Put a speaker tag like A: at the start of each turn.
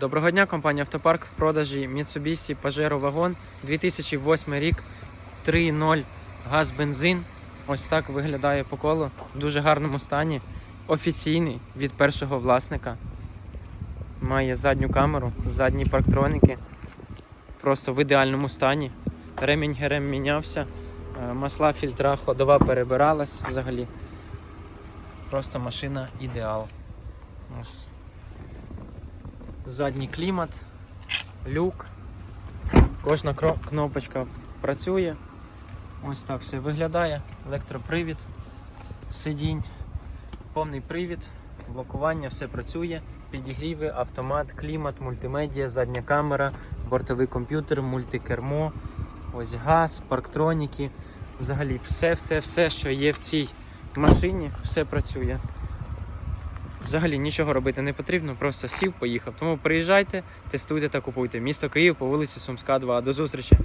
A: Доброго дня, компанія Автопарк в продажі Mitsubishi Pajero Wagon 2008 рік 3.0 газ бензин. Ось так виглядає по колу в дуже гарному стані. Офіційний від першого власника. Має задню камеру, задні парктроники. Просто в ідеальному стані. Ремінь герем мінявся, е, масла фільтра, ходова перебиралась взагалі. Просто машина ідеал. Ось задній клімат, люк. Кожна кнопочка працює. Ось так все виглядає. Електропривід, сидінь, повний привід, блокування, все працює. Підігріви, автомат, клімат, мультимедіа, задня камера, бортовий комп'ютер, мультикермо, ось газ, парктроніки. Взагалі все, все, все, що є в цій машині, все працює. Взагалі нічого робити не потрібно, просто сів, поїхав. Тому приїжджайте, тестуйте та купуйте. Місто Київ по вулиці Сумська, 2. До зустрічі!